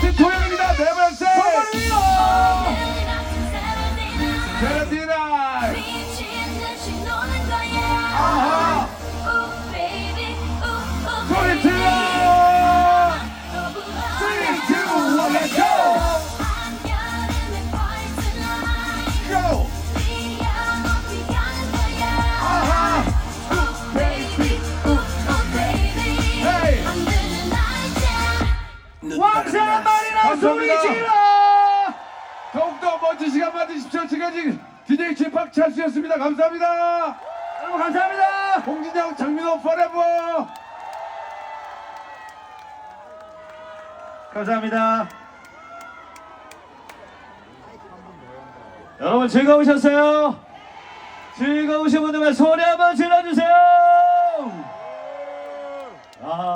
Sit down. 소리 질러! 더욱더 멋진 시간 만드십시오. 지금까지 DJ 진박 찰수였습니다. 감사합니다. 여러분 감사합니다. 홍진영, 장민호, 포레버. 감사합니다. 여러분 즐거우셨어요? 즐거우신 분들만 소리 한번 질러주세요. 아.